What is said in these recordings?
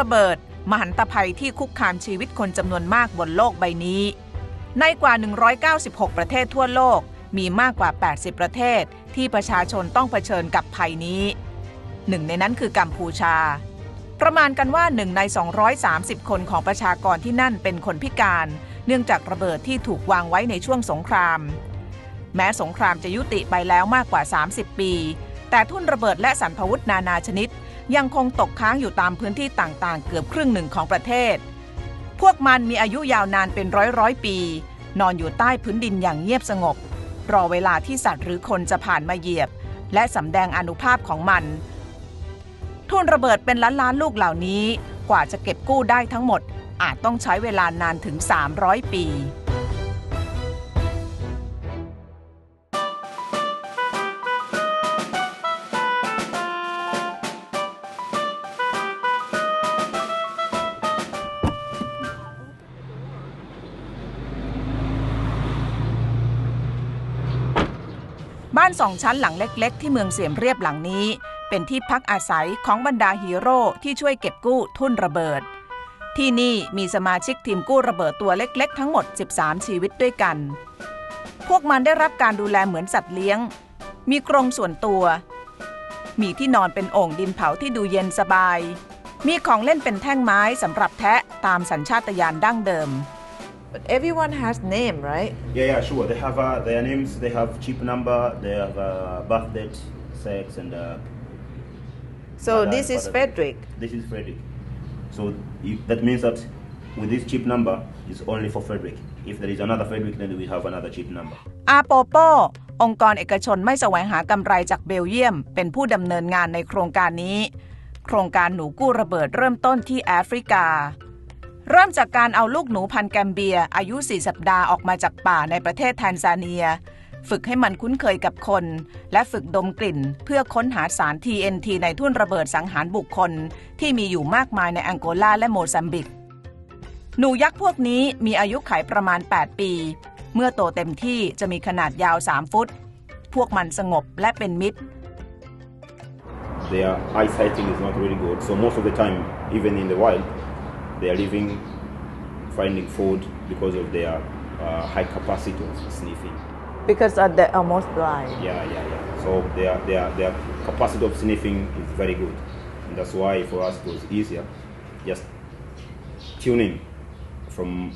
ระเบิด มหันตภัยที่คุกคามชีวิตคนจำนวนมากบนโลกใบนี้ ในกว่า 196 ประเทศทั่วโลก มีมากกว่า 80 ประเทศที่ประชาชนต้องเผชิญกับภัยนี้ หนึ่งในนั้นคือกัมพูชา ประมาณกันว่าหนึ่งใน 230 คนของประชากรที่นั่นเป็นคนพิการ เนื่องจากระเบิดที่ถูกวางไว้ในช่วงสงคราม แม้สงครามจะยุติไปแล้วมากกว่า 30 ปี แต่ทุ่นระเบิดและสันพวุธนานาชนิด ยังคงตกค้างอยู่ตามพื้นที่ต่างๆ เกือบครึ่งหนึ่งของประเทศ พวกมันมีอายุยาวนานเป็นร้อยร้อยปี นอนอยู่ใต้พื้นดินอย่างเงียบสงบ รอเวลาที่สัตว์หรือคนจะผ่านมาเหยียบ และสำแดงอนุภาพของมัน ทุ่นระเบิดเป็นล้านล้านลูกเหล่านี้ กว่าจะเก็บกู้ได้ทั้งหมดอาจต้องใช้เวลานานถึง 300 ปี สองชั้นหลังเล็ก ๆ ที่เมืองเสียมเรียบหลังนี้ เป็นที่พักอาศัยของบรรดาฮีโร่ที่ช่วยเก็บกู้ทุ่นระเบิด ที่นี่มีสมาชิกทีมกู้ระเบิดตัวเล็ก ๆ ทั้งหมด 13 ชีวิตด้วยกัน พวกมันได้รับการดูแลเหมือนสัตว์เลี้ยง มีกรงส่วนตัว มีที่นอนเป็นโอ่งดินเผาที่ดูเย็นสบาย มีของเล่นเป็นแท่งไม้สำหรับแทะตามสัญชาตญาณดั้งเดิม But everyone has name, right? Yeah, yeah, sure. They have uh, their names, they have chip number, they have uh, birth date, sex, and. Uh, So Father- this is father- Frederick. This is Frederick. So if, that means that with this chip number is only for Frederick. If there is another Frederick, then we have another chip number. อาโปโปองค์กรเอกชนไม่แสวงหากำไรจากเบลเยียม เป็นผู้ดำเนินงานในโครงการนี้ โครงการหนูกู้ระเบิดเริ่มต้นที่แอฟริกา เริ่มจากการเอาลูกหนูพันแกมเบียอายุ 4 สัปดาห์ออกมาจากป่าในประเทศแทนซาเนีย ฝึกให้มันคุ้นเคยกับคน และฝึกดมกลิ่น เพื่อค้นหาสาร TNT ในทุ่นระเบิดสังหารบุคคล ที่มีอยู่มากมายในแองโกลาและโมซัมบิก หนูยักษ์พวกนี้มีอายุขัยประมาณ 8 ปี เมื่อโตเต็มที่จะมีขนาดยาว 3 ฟุต พวกมันสงบและเป็นมิตร Their eyesighting is not really good, so most of the time, even in the wild, they are living, finding food because of their uh, high capacity of sniffing. Because uh, they're almost blind. Yeah, yeah, yeah. So their, their, their capacity of sniffing is very good. And that's why for us it was easier just tuning from,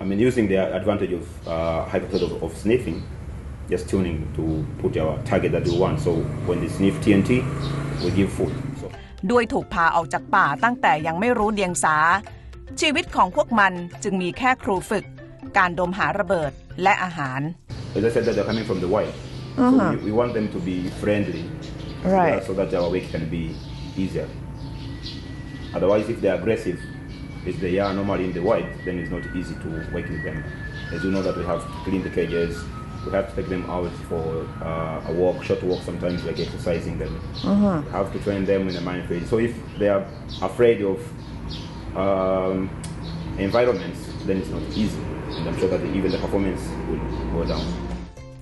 I mean, using the advantage of uh, high capacity of, of sniffing, just tuning to put our target that we want. So when they sniff TNT, we give food. So ด้วยถูกพาออกจากป่าตั้งแต่ยังไม่รู้เดียงสา ชีวิตของพวกมันจึงมีแค่ครูฝึก การดมหาระเบิดและอาหาร as I said, that they're coming from the wild. So we, we want them to be friendly, Right. uh, so that our work can be easier. Otherwise, if they're aggressive, as they are normally in the wild, then it's not easy to work with them. As you know that we have to clean the cages, we have to take them out for uh, a walk, short walk, sometimes like exercising them. We have to train them in the mind phase. So if they are afraid of um, environments, then it's not easy. And I'm sure that even the performance will go down.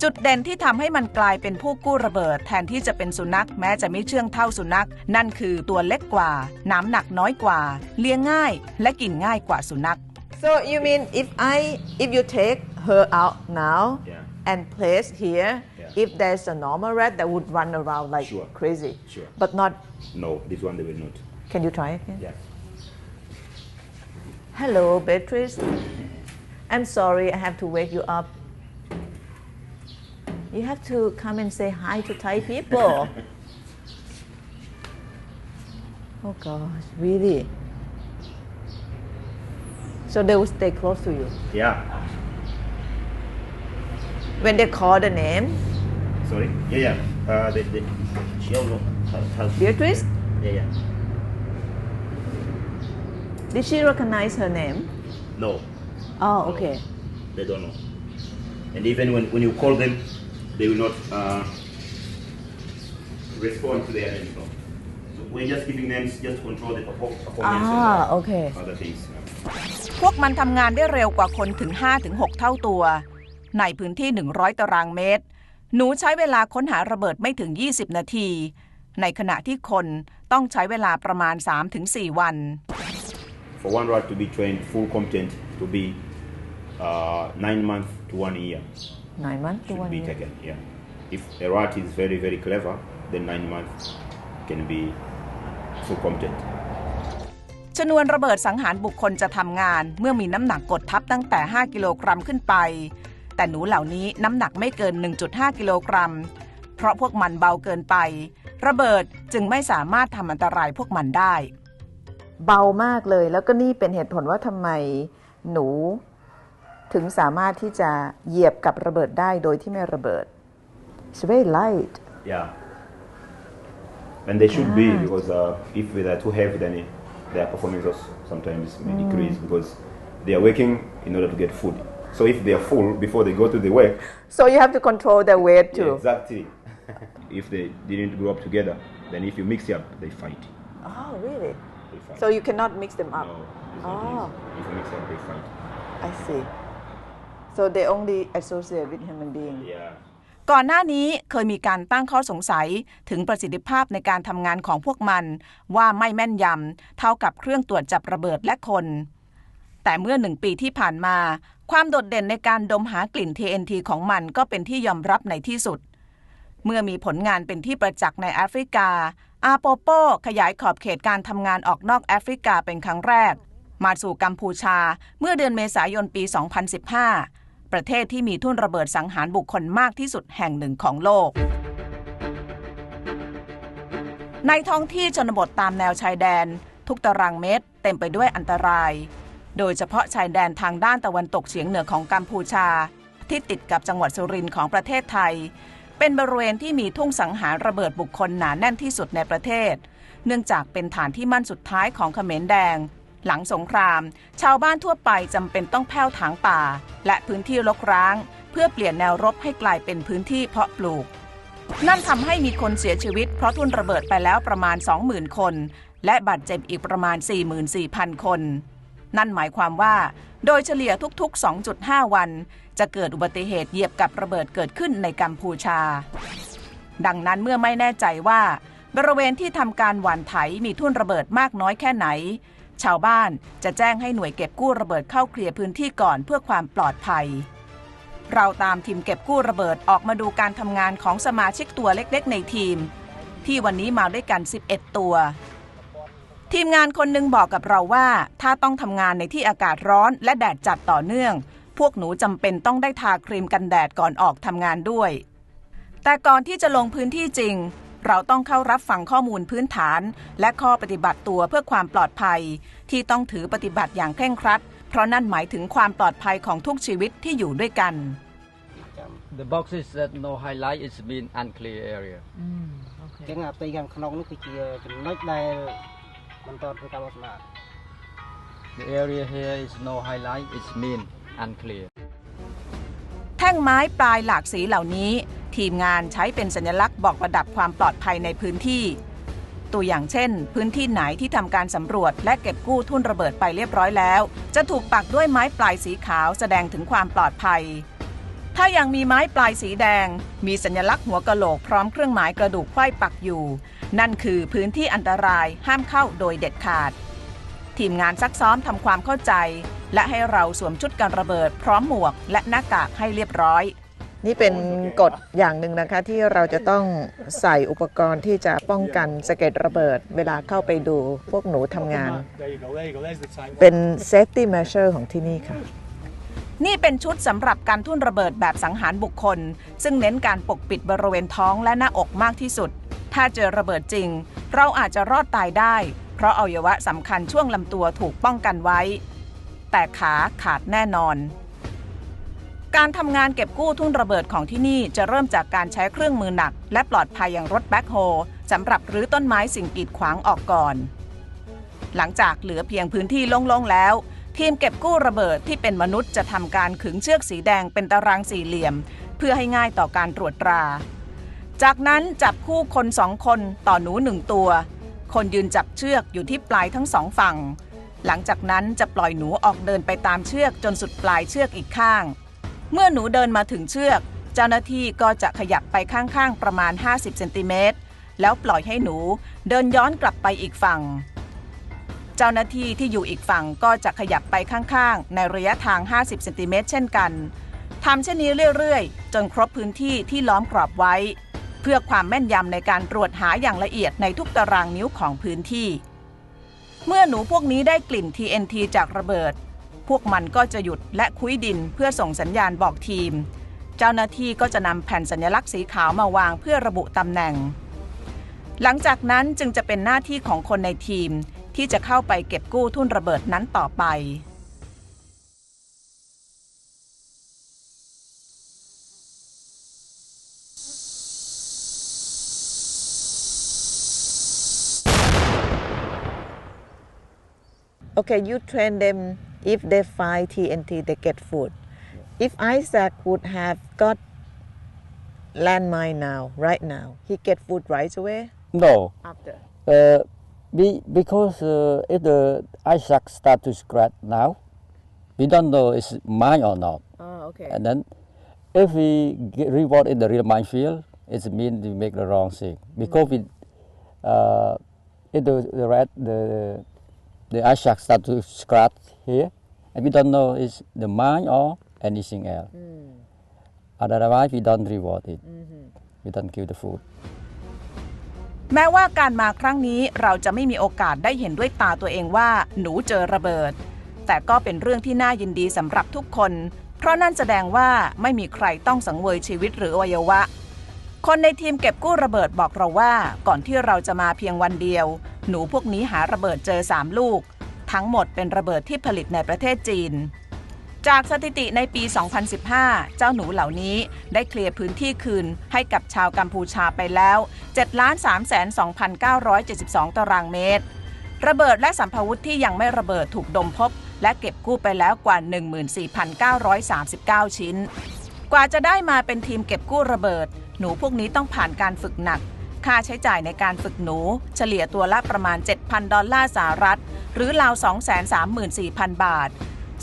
จุดเด่นที่ทำให้มันกลายเป็นผู้กู้ระเบิด แทนที่จะเป็นสุนัขแม้จะไม่เชื่องเท่าสุนัข นั่นคือตัวเล็กกว่า น้ำหนักน้อยกว่า เลี้ยงง่าย และกินง่ายกว่าสุนัข So you mean if I if you take her out now Yeah. and place here, Yeah. if there's a normal rat that would run around like Sure. crazy, Sure. but not. No, this one they will not. Can you try again? Yeah. Hello, Beatrice. I'm sorry, I have to wake you up. You have to come and say hi to Thai people. oh gosh, really? So they will stay close to you. Yeah. When they call the name, Sorry. Yeah, yeah. Uh, they, they, she also has, has. Beatrice, Yeah, yeah. Did she recognize her name? No, Oh, okay. they don't know. And even when, when you call them, they will not uh, respond to their names. No. So we're just giving names just to control the perfor- performance Ah, and okay. uh, other things. พวกมันทำงานได้เร็วกว่าคนถึง 5-6 เท่าตัว ในพื้นที่ 100 ตารางเมตร หนูใช้เวลาค้นหาระเบิดไม่ถึง 20 นาที ในขณะที่คนต้องใช้เวลาประมาณ 3-4 วัน for one rat to be trained full competent to be uh, nine months to one year Nine months to should one be year. taken. Yeah, if a rat is very very clever, then nine months can be full competent. ชนวนระเบิดสังหารบุคคลจะทำงาน เมื่อมีน้ำหนักกดทับตั้งแต่ 5 กิโลกรัมขึ้นไป แต่หนูเหล่านี้น้ำหนักไม่เกิน 1.5 กิโลกรัม เพราะพวกมันเบาเกินไป ระเบิดจึงไม่สามารถทำอันตรายพวกมันได้ เบามากเลย แล้วก็นี่เป็นเหตุผลว่าทำไมหนูถึงสามารถที่จะเหยียบกับระเบิดได้โดยที่ไม่ระเบิด It's very light Yeah, and they should be because uh, if they are too heavy, then it, their performance also sometimes may decrease because they are working in order to get food. So if they are full before they go to the work, so you have to control the weight Yeah, too exactly. if they didn't grow up together, then if you mix it up, they fight. Oh really They fight. so you cannot mix them up no, it's not Oh. easy. If you mix it up, they fight. I see so they only associate with human being Yeah. ก่อนหน้านี้เคยมีการตั้งข้อสงสัยถึงประสิทธิภาพในการทำงานของพวกมัน ว่าไม่แม่นยำเท่ากับเครื่องตรวจจับระเบิดและคน แต่เมื่อหนึ่งปีที่ผ่านมา ความโดดเด่นในการดมหากลิ่น TNT ของมันก็เป็นที่ยอมรับในที่สุด เมื่อมีผลงานเป็นที่ประจักษ์ในแอฟริกา อาโปโปขยายขอบเขตการทำงานออกนอกแอฟริกาเป็นครั้งแรก มาสู่กัมพูชาเมื่อเดือนเมษายนปี 2015 ประเทศที่มีทุ่นระเบิดสังหารบุคคลมากที่สุดแห่งหนึ่งของโลก ในท้องที่ชนบทตามแนวชายแดน ทุกตารางเมตร เต็มไปด้วยอันตราย โดยเฉพาะชายแดนทางด้านตะวันตกเฉียงเหนือของกัมพูชา ที่ติดกับจังหวัดสุรินทร์ของประเทศไทย เป็นบริเวณที่มีทุ่งสังหารระเบิดบุคคลหนาแน่นที่สุดในประเทศ เนื่องจากเป็นฐานที่มั่นสุดท้ายของเขมรแดง หลังสงคราม ชาวบ้านทั่วไปจำเป็นต้องแผ้วถางป่า และพื้นที่รกร้าง เพื่อเปลี่ยนแนวรบให้กลายเป็นพื้นที่เพาะปลูก นั่นทำให้มีคนเสียชีวิต เพราะทุ่นระเบิดไปแล้วประมาณ 20,000 คน และบาดเจ็บอีกประมาณ 44,000 คน นั่นหมายความว่า โดยเฉลี่ยทุกๆ 2.5 วัน จะเกิดอุบัติเหตุเหยียบกับระเบิดเกิดขึ้นในกัมพูชา ดังนั้นเมื่อไม่แน่ใจว่า บริเวณที่ทำการหว่านไถมีทุ่นระเบิดมากน้อยแค่ไหน ชาวบ้านจะแจ้งให้หน่วยเก็บกู้ระเบิดเข้าเคลียร์พื้นที่ก่อนเพื่อความปลอดภัย เราตามทีมเก็บกู้ระเบิดออกมาดูการทำงานของสมาชิกตัวเล็กๆ ในทีม ที่วันนี้มาด้วยกัน 11 ตัว ทีมงานคนหนึ่งบอกกับเราว่า ถ้าต้องทำงานในที่อากาศร้อนและแดดจัดต่อเนื่อง พวกหนูจำเป็นต้องได้ทาครีมกันแดดก่อนออกทำงานด้วย แต่ก่อนที่จะลงพื้นที่จริง เราต้องเข้ารับฟังข้อมูลพื้นฐาน และข้อปฏิบัติตัวเพื่อความปลอดภัย ที่ต้องถือปฏิบัติอย่างเคร่งครัด เพราะนั่นหมายถึงความปลอดภัยของทุกชีวิตที่อยู่ด้วยกัน The boxes that no highlight is been unclear area. អញ្ចឹងអាផ្ទៃខាងក្នុងនោះគឺជាចំណុចដែល mentor terutama senar. The area here is no highlight, it's mean and clear. แท่งไม้ปลายหลากสีเหล่านี้ ทีมงานใช้เป็นสัญลักษณ์บอกระดับความปลอดภัยในพื้นที่ ตัวอย่างเช่น พื้นที่ไหนที่ทำการสำรวจและเก็บกู้ทุ่นระเบิดไปเรียบร้อยแล้ว จะถูกปักด้วยไม้ปลายสีขาวแสดงถึงความปลอดภัย ถ้ายังมีไม้ปลายสีแดง มีสัญลักษณ์หัวกะโหลกพร้อมเครื่องหมายกระดูกไขว้ปักอยู่ นั่นคือพื้นที่อันตรายห้ามเข้าโดยเด็ดขาด ทีมงานซักซ้อมทำความเข้าใจ และให้เราสวมชุดกันระเบิดพร้อมหมวกและหน้ากากให้เรียบร้อย นี่เป็นกฎอย่างหนึ่งนะคะที่เราจะต้องใส่อุปกรณ์ที่จะป้องกันสะเก็ดระเบิด เวลาเข้าไปดูพวกหนูทำงาน There you go, there you go, there's the tank. เป็น safety measure ของที่นี่ค่ะ นี่เป็นชุดสำหรับการทุ่นระเบิดแบบสังหารบุคคล ซึ่งเน้นการปกปิดบริเวณท้องและหน้าอกมากที่สุด ถ้าเจอระเบิดจริง เราอาจจะรอดตายได้ เพราะอวัยวะสำคัญช่วงลำตัวถูกป้องกันไว้ แต่ขาขาดแน่นอน การทำงานเก็บกู้ทุ่นระเบิดของที่นี่จะเริ่มจากการใช้เครื่องมือหนัก และปลอดภัยอย่างรถแบ็คโฮสำหรับรื้อต้นไม้สิ่งกีดขวางออกก่อน หลังจากเหลือเพียงพื้นที่โล่งๆแล้ว ทีมเก็บกู้ระเบิดที่เป็นมนุษย์จะทำการขึงเชือกสีแดงเป็นตารางสี่เหลี่ยม เพื่อให้ง่ายต่อการตรวจตรา จากนั้นจับคู่คนสองคนต่อหนูหนึ่งตัว คนยืนจับเชือกอยู่ที่ปลายทั้งสองฝั่ง หลังจากนั้นจะปล่อยหนูออกเดินไปตามเชือกจนสุดปลายเชือกอีกข้าง เมื่อหนูเดินมาถึงเชือก เจ้าหน้าที่ก็จะขยับไปข้างๆประมาณ 50เซนติเมตรแล้วปล่อยให้หนูเดินย้อนกลับไปอีกฝั่ง เจ้าหน้าที่ที่อยู่อีกฝั่งก็จะขยับไปข้างๆ ในระยะทาง 50 เซนติเมตรเช่นกันทำเช่นนี้เรื่อยๆ จนครบพื้นที่ที่ล้อมกรอบไว้ เพื่อความแม่นยำในการตรวจหาอย่างละเอียดในทุกตารางนิ้วของพื้นที่ เมื่อหนูพวกนี้ได้กลิ่น TNT จากระเบิด พวกมันก็จะหยุดและคุ้ยดินเพื่อส่งสัญญาณบอกทีม เจ้าหน้าที่ก็จะนำแผ่นสัญลักษณ์สีขาวมาวางเพื่อระบุตำแหน่ง หลังจากนั้นจึงจะเป็นหน้าที่ของคนในทีม ที่จะเข้าไปเก็บกู้ทุ่นระเบิดนั้นต่อไป Okay, you train them. If they find TNT, they get food. If Isaac would have got landmine now, right now, he get food right away No, after. uh, be, because uh, if the Isaac start to scratch now, we don't know it's mine or not. Oh, okay. And then if we get reward in the real minefield, it means we make the wrong thing. Because we, uh, if the, the rat, the, the Isaac start to scratch here, and we don't know it's the mine or anything else. Otherwise, we don't reward it. We don't give the food. แม้ว่าการมาครั้งนี้เราจะไม่มีโอกาสได้เห็นด้วยตาตัวเองว่าหนูเจอระเบิด แต่ก็เป็นเรื่องที่น่ายินดีสำหรับทุกคน เพราะนั่นแสดงว่าไม่มีใครต้องสังเวยชีวิตหรืออวัยวะ คนในทีมเก็บกู้ระเบิดบอกเราว่า ก่อนที่เราจะมาเพียงวันเดียว หนูพวกนี้หาระเบิดเจอ 3 ลูก ทั้งหมดเป็นระเบิดที่ผลิตในประเทศจีน จากสถิติในปี 2015 เจ้าหนูเหล่านี้ได้เคลียร์พื้นที่คืนให้กับชาวกัมพูชาไปแล้ว7,32,972 ตารางเมตร ระเบิดและสัมภาวุธที่ยังไม่ระเบิดถูกดมพบ และเก็บกู้ไปแล้วกว่า 14,939 ชิ้น กว่าจะได้มาเป็นทีมเก็บกู้ระเบิด หนูพวกนี้ต้องผ่านการฝึกหนัก ค่าใช้จ่ายในการฝึกหนู เฉลี่ยตัวละประมาณ 7,000 ดอลลาร์สหรัฐ หรือราว 234,000 บาท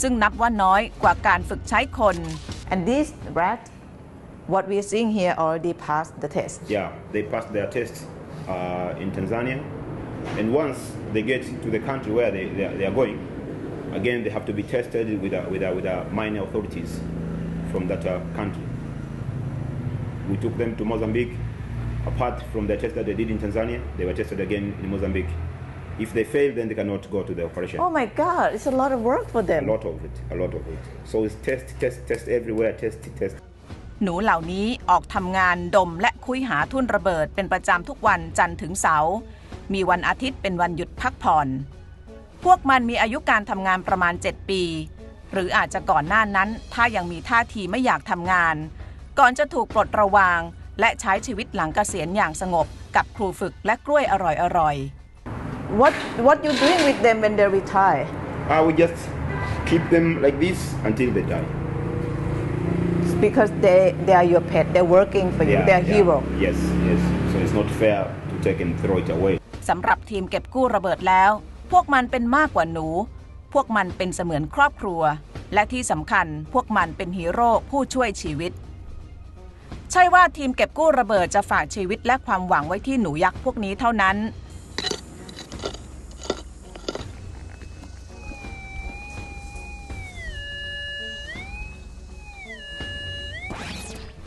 ซึ่งนับว่าน้อยกว่าการฝึกใช้คน And this rat, what we're seeing here, already passed the test. Yeah, they passed their test uh, in Tanzania, and once they get to the country where they, they, are, they are going, again they have to be tested with a, with a, with a minor authorities from that uh, country. We took them to Mozambique. Apart from the test that they did in Tanzania, they were tested again in Mozambique. If they fail, then they cannot go to the operation. Oh my God, it's a lot of work for A them. lot of it, a lot of it. So it's test, test, test everywhere, test, test. หนูเหล่านี้ออกทำงานดมและคุยหาทุ่นระเบิดเป็นประจำทุกวันจันทร์ถึงเสาร์มีวันอาทิตย์เป็นวันหยุดพักผ่อน พวกมันมีอายุการทำงานประมาณ 7 ปี หรืออาจจะก่อนหน้านั้น ถ้ายังมีท่าทีไม่อยากทำงาน ก่อนจะถูกปลดระวาง และใช้ชีวิตหลังเกษียณอย่างสงบ กับครูฝึกและกล้วยอร่อย What what you doing with them when they retire? I will just keep them like this until they die. It's because they they are your pet. They're working for you. Yeah, They're yeah. hero. Yes, yes. So it's not fair to take and throw it away. ๆสำหรับทีมเก็บกู้ระเบิดแล้ว พวกมันเป็นมากกว่าหนู พวกมันเป็นเสมือนครอบครัว และที่สำคัญพวกมันเป็นฮีโร่ผู้ช่วยชีวิต ใช่ว่าทีมเก็บกู้ระเบิดจะฝากชีวิตและความหวังไว้ที่หนูยักษ์พวกนี้เท่านั้น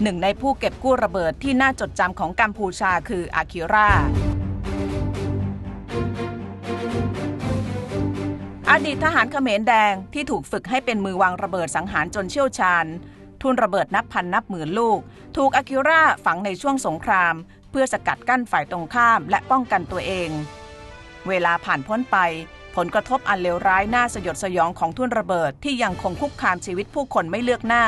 หนึ่งในผู้เก็บกู้ระเบิดที่น่าจดจำของกัมพูชาคืออาคิราอดีตทหารเขมรแดงที่ถูกฝึกให้เป็นมือวางระเบิดสังหารจนเชี่ยวชาญ ทุนระเบิดนับพันนับหมื่นลูก ถูกอาคิราฝังในช่วงสงคราม เพื่อสกัดกั้นฝ่ายตรงข้ามและป้องกันตัวเอง เวลาผ่านพ้นไป ผลกระทบอันเลวร้ายน่าสยดสยองของทุนระเบิดที่ยังคงคุกคามชีวิตผู้คนไม่เลือกหน้า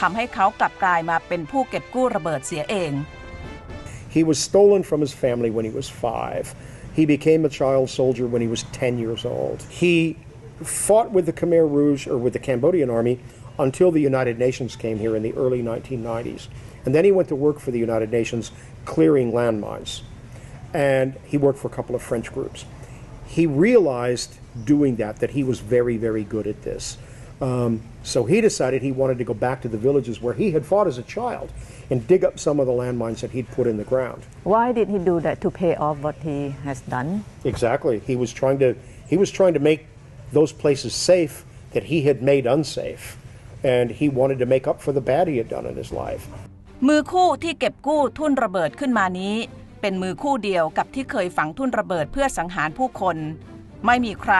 ทำให้เขากลับกลายมาเป็นผู้เก็บกู้ระเบิดเสียเอง He was stolen from his family when he was five. He became a child soldier when he was 10 years old. He fought with the Khmer Rouge or with the Cambodian army until the United Nations came here in the early 1990s. And then he went to work for the United Nations clearing landmines. And he worked for a couple of French groups. He realized doing that that he was very, very good at this. Um, so he decided he wanted to go back to the villages where he had fought as a child and dig up some of the landmines that he'd put in the ground. Why did he do that to pay off what he has done? Exactly. He was trying to He was trying to make those places safe that he had made unsafe. And he wanted to make up for the bad he had done in his life. มือคู่ที่เก็บกู้ทุ่นระเบิดขึ้นมานี้ เป็นมือคู่เดียวกับที่เคยฝังทุ่นระเบิดเพื่อสังหารผู้คน ไม่มีใคร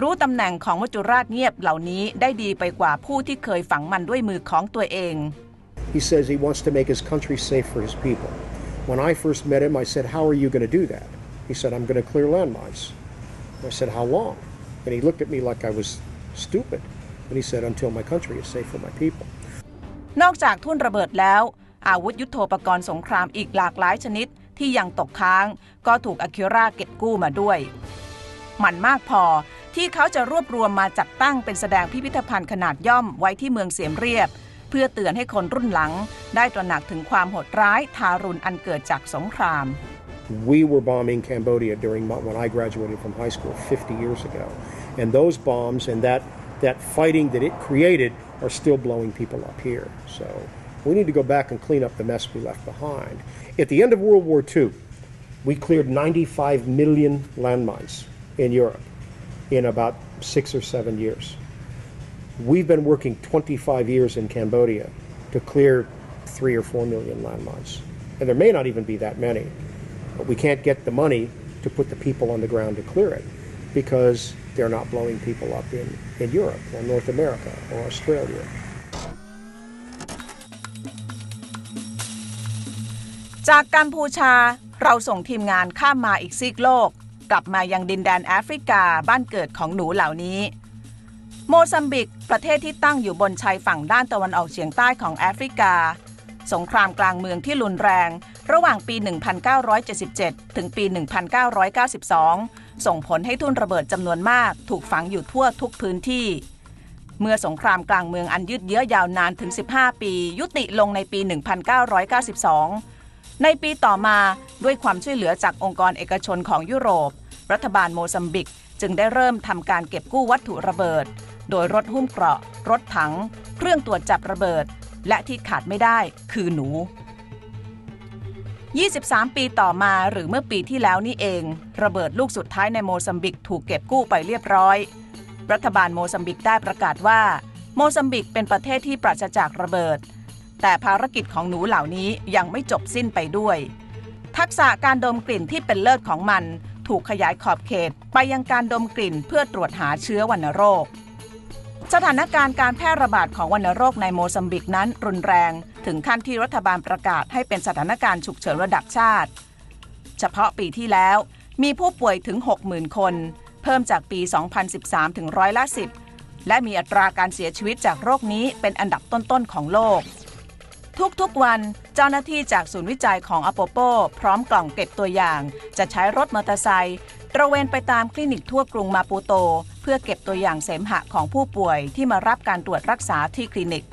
รู้ตำแหน่งของมัจจุราชเงียบเหล่านี้ได้ดีไปกว่าผู้ที่เคยฝังมันด้วยมือของตัวเอง He says he wants to make his country safe for his people. When I first met him, I said, How are you going to do that? He said, I'm going to clear landmines. I said, How long? And he looked at me like I was stupid. And he said, Until my country is safe for my people. นอกจากทุ่นระเบิดแล้ว อาวุธยุโทโธปกรณ์สงครามอีกหลากหลายชนิดที่ยังตกค้าง ก็ถูกอาคิราเก็บกู้มาด้วย มันมากพอ ที่เขาจะรวบรวมมาจัดตั้งเป็นแสดงพิพิธภัณฑ์ขนาดย่อมไว้ที่เมืองเสียมเรียบ เพื่อเตือนให้คนรุ่นหลัง ได้ตระหนักถึงความโหดร้ายทารุณอันเกิดจากสงคราม We were bombing Cambodia during when I graduated from high school 50 years ago. And those bombs and that, that fighting that it created are still blowing people up here. So we need to go back and clean up the mess we left behind. At the end of World War II, we cleared 95 million landmines in Europe in about six or seven years. We've been working 25 years in Cambodia to clear three or four million landmines. And there may not even be that many, but we can't get the money to put the people on the ground to clear it because they're not blowing people up in, in Europe or North America or Australia. From กลับมายังดินแดนแอฟริกาบ้านเกิดของหนูเหล่านี้ โมซัมบิก ประเทศที่ตั้งอยู่บนชายฝั่งด้านตะวันออกเฉียงใต้ของแอฟริกา สงครามกลางเมืองที่รุนแรง ระหว่างปี 1977 ถึงปี 1992 ส่งผลให้ทุ่นระเบิดจำนวนมาก ถูกฝังอยู่ทั่วทุกพื้นที่เมื่อสงครามกลางเมืองอันยืดเยื้อยาวนานถึง 15 ปี ยุติลงในปี 1992 ในปีต่อมาด้วยความช่วยเหลือจากองค์กรเอกชนของยุโรป รัฐบาลโมซัมบิก จึงได้เริ่มทำการเก็บกู้วัตถุระเบิด โดยรถหุ้มเกราะ รถถัง เครื่องตรวจจับระเบิด และที่ขาดไม่ได้คือหนู 23 ปีต่อมาหรือเมื่อปีที่แล้วนี่เอง ระเบิดลูกสุดท้ายในโมซัมบิกถูกเก็บกู้ไปเรียบร้อย รัฐบาลโมซัมบิกได้ประกาศว่า โมซัมบิกเป็นประเทศที่ปราศจากระเบิด แต่ภารกิจของหนูเหล่านี้ยังไม่จบสิ้นไปด้วย ทักษะการดมกลิ่นที่เป็นเลิศของมัน ถูกขยายขอบเขตไปยังการดมกลิ่นเพื่อตรวจหาเชื้อวัณโรค สถานการณ์การแพร่ระบาดของวัณโรคในโมซัมบิกนั้นรุนแรง ถึงขั้นที่รัฐบาลประกาศให้เป็นสถานการณ์ฉุกเฉินระดับชาติ เฉพาะปีที่แล้วมีผู้ป่วยถึง 60,000 คน เพิ่มจากปี 2013 ถึงร้อยละ 10 และมีอัตราการเสียชีวิตจากโรคนี้เป็นอันดับต้นๆของโลก ทุกๆวันเจ้าหน้าที่จากศูนย์วิจัยของอโปโป พร้อมกล่องเก็บตัวอย่าง จะใช้รถมอเตอร์ไซค์ตระเวนไปตามคลินิกทั่วกรุงมาปูโต เพื่อเก็บตัวอย่างเสมหะของผู้ป่วยที่มารับการตรวจรักษาที่คลินิก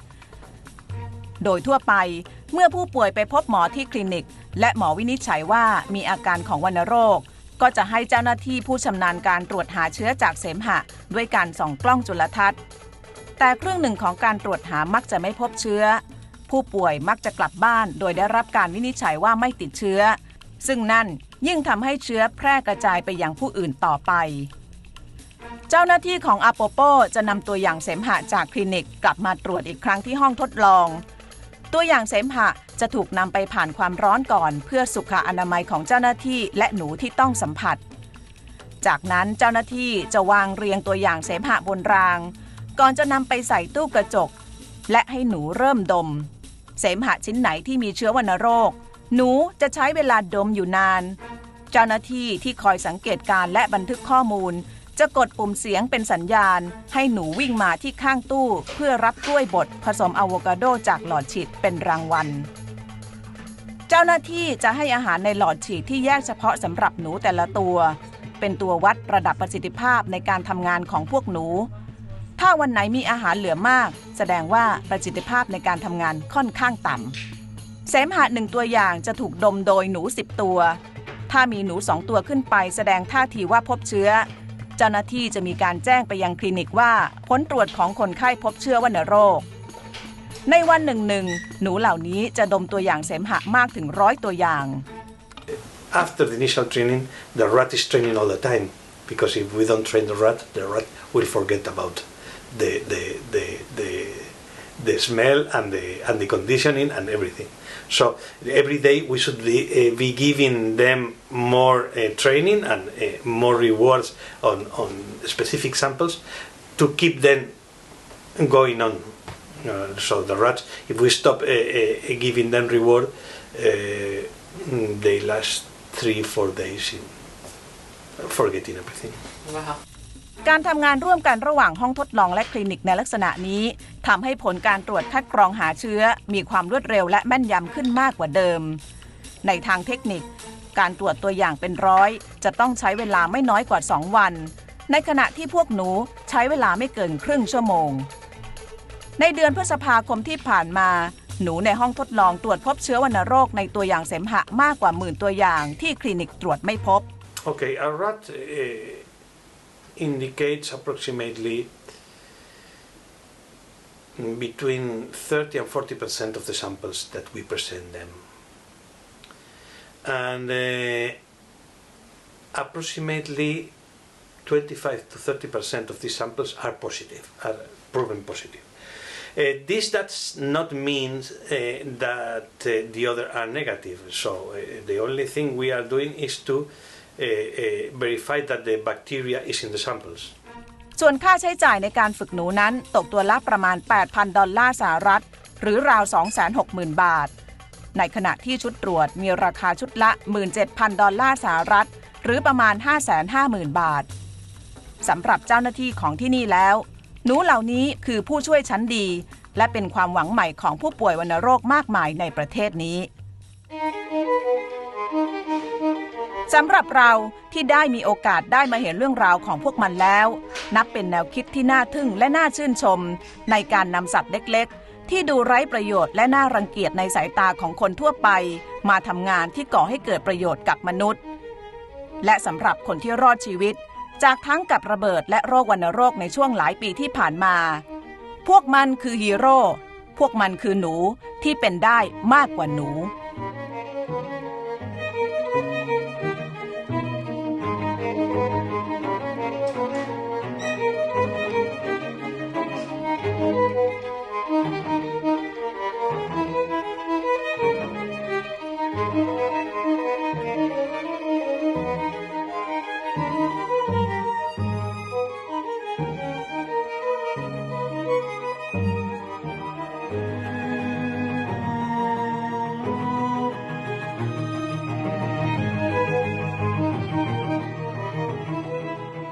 โดยทั่วไปเมื่อผู้ป่วยไปพบหมอที่คลินิก และหมอวินิจฉัยว่ามีอาการของวัณโรค ก็จะให้เจ้าหน้าที่ผู้ชำนาญการตรวจหาเชื้อจากเสมหะ ด้วยการส่องกล้องจุลทรรศน์ แต่ครึ่งหนึ่งของการตรวจหามักจะไม่พบเชื้อ ผู้ป่วยมักจะกลับบ้าน โดยได้รับการวินิจฉัยว่าไม่ติดเชื้อ ซึ่งนั่นยิ่งทำให้เชื้อแพร่กระจายไปยังผู้อื่นต่อไป เจ้าหน้าที่ของอาโปโปจะนำตัวอย่างเสมหะจากคลินิกกลับมาตรวจอีกครั้งที่ห้องทดลอง ตัวอย่างเสมหะจะถูกนำไปผ่านความร้อนก่อน เพื่อสุขอนามัยของเจ้าหน้าที่และหนูที่ต้องสัมผัส จากนั้นเจ้าหน้าที่จะวางเรียงตัวอย่างเสมหะบนราง ก่อนจะนำไปใส่ตู้กระจก และให้หนูเริ่มดม เสมหะชิ้นไหนที่มีเชื้อวัณโรค หนูจะใช้เวลาดมอยู่นาน เจ้าหน้าที่ที่คอยสังเกตการและบันทึกข้อมูล จะกดปุ่มเสียงเป็นสัญญาณ ให้หนูวิ่งมาที่ข้างตู้ เพื่อรับกล้วยบดผสมอะโวคาโดจากหลอดฉีดเป็นรางวัลเจ้าหน้าที่จะให้อาหารในหลอดฉีดที่แยกเฉพาะสำหรับหนูแต่ละตัว เป็นตัววัดระดับประสิทธิภาพในการทำงานของพวกหนู ถ้าวันไหนมีอาหารเหลือมาก แสดงว่าประสิทธิภาพในการทำงานค่อนข้างต่ำเสมหะหนึ่งตัวอย่างจะถูกดมโดยหนู 10 ตัว ถ้ามีหนูสองตัวขึ้นไป แสดงท่าทีว่าพบเชื้อ เจ้าหน้าที่จะมีการแจ้งไปยังคลินิกว่าผลตรวจของคนไข้พบเชื้อวัณโรค ในวันหนึ่งหนึ่งหนูเหล่านี้จะดมตัวอย่างเสมหะมากถึงร้อยตัวอย่าง After the initial training, the rat is training all the time because if we don't train the rat, the rat will forget about the the the the, the smell and the and the conditioning and everything. So every day we should be, uh, be giving them more uh, training and uh, more rewards on, on specific samples to keep them going on. Uh, so the rats, if we stop uh, uh, giving them reward, they last three, four days in forgetting everything. การทำงานร่วมกันระหว่างห้องทดลองและคลินิกในลักษณะนี้ทำให้ผลการตรวจคัดกรองหาเชื้อ มีความรวดเร็วและแม่นยำขึ้นมากกว่าเดิม ในทางเทคนิค การตรวจตัวอย่างเป็นร้อย จะต้องใช้เวลาไม่น้อยกว่า 2 วัน ในขณะที่พวกหนูใช้เวลาไม่เกินครึ่งชั่วโมง ในเดือนพฤษภาคมที่ผ่านมา หนูในห้องทดลองตรวจพบเชื้อวัณโรคในตัวอย่างเสมหะมากกว่าหมื่นตัวอย่างที่คลินิกตรวจไม่พบ Okay, a rat uh, indicates approximately between 30 and 40 percent of the samples that we present them. And uh, approximately 25 to 30 percent of these samples are positive, are proven positive. Uh, this does not mean uh, that uh, the other are negative. So uh, the only thing we are doing is to verify that the bacteria is in the samples. ส่วนค่าใช้จ่ายในการฝึกหนูนั้น ตกตัวละประมาณ 8,000 ดอลลาร์สหรัฐ หรือราว 260,000 บาท ในขณะที่ชุดตรวจมีราคาชุดละ 17,000 ดอลลาร์สหรัฐ หรือประมาณ 550,000 บาทสำหรับเจ้าหน้าที่ของที่นี่แล้ว หนูเหล่านี้คือผู้ช่วยชั้นดี และเป็นความหวังใหม่ของผู้ป่วยวัณโรคมากมายในประเทศนี้ สำหรับเราที่ได้มีโอกาสได้มาเห็นเรื่องราวของพวกมันแล้ว นับเป็นแนวคิดที่น่าทึ่งและน่าชื่นชม ในการนำสัตว์เล็กๆ ที่ดูไร้ประโยชน์และน่ารังเกียจในสายตาของคนทั่วไป มาทำงานที่ก่อให้เกิดประโยชน์กับมนุษย์ และสำหรับคนที่รอดชีวิต จากทั้งกับระเบิดและโรควัณโรคในช่วงหลายปีที่ผ่านมา พวกมันคือฮีโร่พวกมันคือหนูที่เป็นได้มากกว่าหนู